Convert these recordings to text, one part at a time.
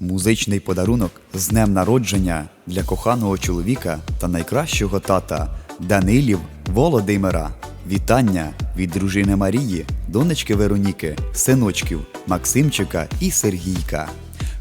Музичний подарунок з днем народження для коханого чоловіка та найкращого тата Данилів Володимира. Вітання від дружини Марії, донечки Вероніки, синочків Максимчика і Сергійка.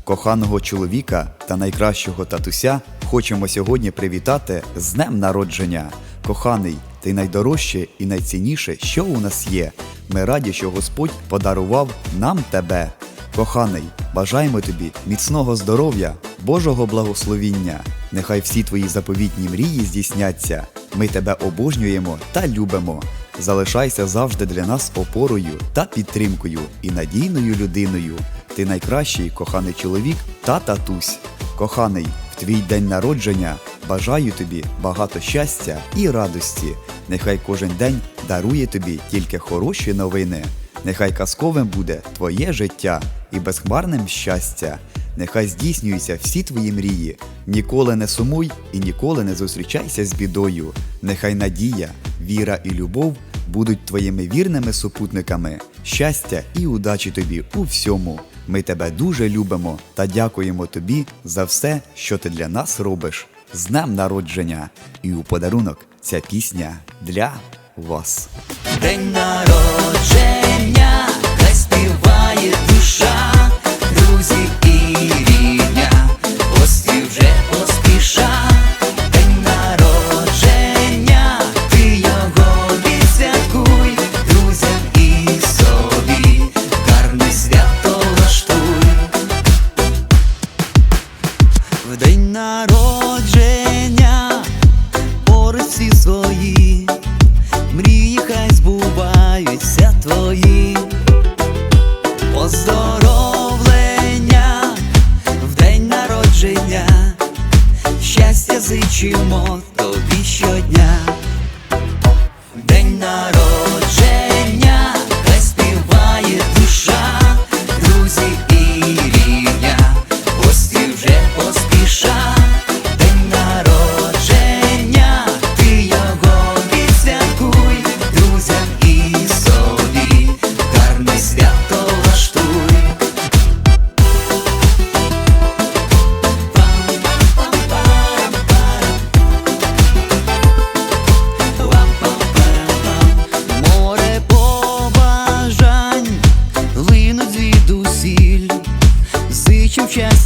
Коханого чоловіка та найкращого татуся хочемо сьогодні привітати з днем народження. Коханий, ти найдорожче і найцінніше, що у нас є. Ми раді, що Господь подарував нам тебе. Коханий, бажаємо тобі міцного здоров'я, Божого благословіння. Нехай всі твої заповітні мрії здійсняться. Ми тебе обожнюємо та любимо. Залишайся завжди для нас опорою та підтримкою і надійною людиною. Ти найкращий коханий чоловік та татусь. Коханий, в твій день народження бажаю тобі багато щастя і радості. Нехай кожен день дарує тобі тільки хороші новини. Нехай казковим буде твоє життя і безхмарним щастя. Нехай здійснюються всі твої мрії. Ніколи не сумуй і ніколи не зустрічайся з бідою. Нехай надія, віра і любов будуть твоїми вірними супутниками. Щастя і удачі тобі у всьому. Ми тебе дуже любимо та дякуємо тобі за все, що ти для нас робиш. З днем народження! І у подарунок ця пісня для вас. День народження, щастя зичимо тобі щодня.